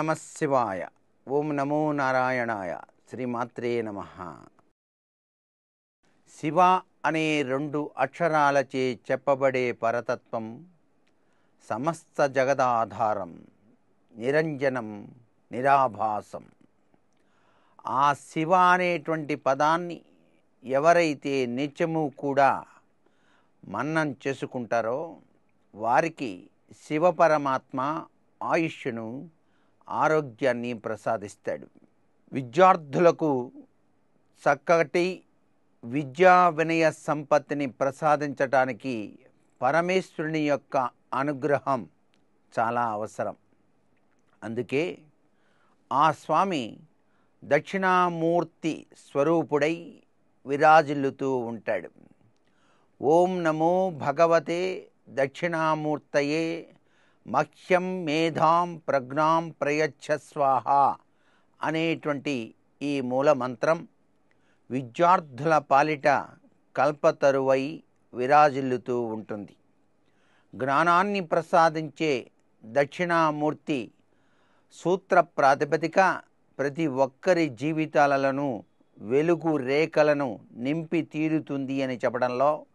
శివాయ ఓం నమో నారాయణాయ శ్రీమాత్రే నమ శివ అనే రెండు అక్షరాలచే చెప్పబడే పరతత్వం సమస్త జగదాధారం నిరంజనం నిరాభాసం ఆ శివ అనేటువంటి పదాన్ని ఎవరైతే నిత్యము కూడా మన్నం చేసుకుంటారో వారికి శివ పరమాత్మ ఆయుష్ను ఆరోగ్యాన్ని ప్రసాదిస్తాడు. విద్యార్థులకు చక్కటి విద్యా వినయ సంపత్తిని ప్రసాదించటానికి పరమేశ్వరుని యొక్క అనుగ్రహం చాలా అవసరం. అందుకే ఆ స్వామి దక్షిణామూర్తి స్వరూపుడై విరాజిల్లుతూ ఉంటాడు. ఓం నమో భగవతే దక్షిణామూర్తయే మహ్యం మేధాం ప్రజ్ఞాం ప్రయచ్ఛ స్వాహ అనేటువంటి ఈ మూల మంత్రం విద్యార్థుల పాలిట కల్పతరువై విరాజిల్లుతూ ఉంటుంది. జ్ఞానాన్ని ప్రసాదించే దక్షిణామూర్తి సూత్ర ప్రాతిపదిక ప్రతి ఒక్కరి జీవితాలను వెలుగు రేఖలను నింపి తీరుతుంది అని చెప్పడంలో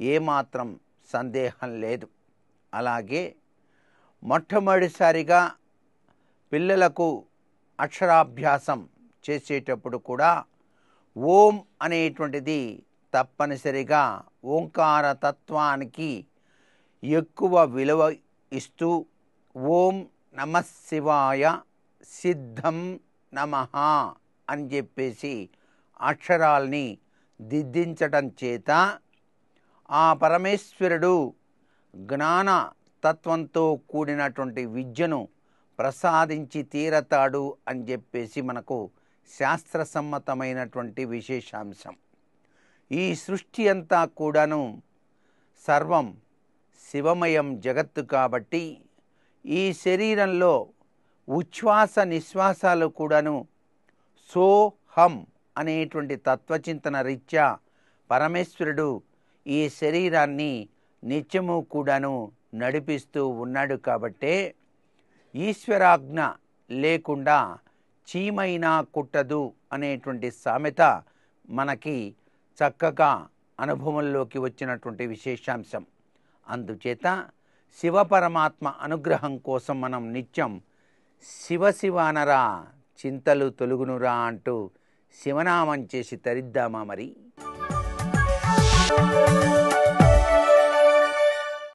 ఏమాత్రం సందేహం లేదు. అలాగే మొట్టమొదటిసారిగా పిల్లలకు అక్షరాభ్యాసం చేసేటప్పుడు కూడా ఓం అనేటువంటిది తప్పనిసరిగా ఓంకార తత్వానికి ఎక్కువ విలువ ఇస్తూ ఓం నమ శివాయ సిద్ధం నమ అని చెప్పేసి అక్షరాల్ని దిద్దించటం చేత ఆ పరమేశ్వరుడు జ్ఞాన తత్వంతో కూడినటువంటి విద్యను ప్రసాదించి తీరతాడు అని చెప్పేసి మనకు శాస్త్రసమ్మతమైనటువంటి విశేషాంశం. ఈ సృష్టి అంతా కూడాను సర్వం శివమయం జగత్తు కాబట్టి ఈ శరీరంలో ఉచ్ఛ్వాస నిశ్వాసాలు కూడాను సోహం అనేటువంటి తత్వచింతన రీత్యా పరమేశ్వరుడు ఈ శరీరాన్ని నిత్యము కూడాను నడిపిస్తూ ఉన్నాడు కాబట్టే ఈశ్వరాజ్ఞ లేకుండా చీమైనా కుట్టదు అనేటువంటి సామెత మనకి చక్కగా అనుభవంలోకి వచ్చినటువంటి విశేషాంశం. అందుచేత శివపరమాత్మ అనుగ్రహం కోసం మనం నిత్యం శివ శివానరా చింతలు తొలుగునురా అంటూ శివనామం చేసి తరిద్దామా మరి?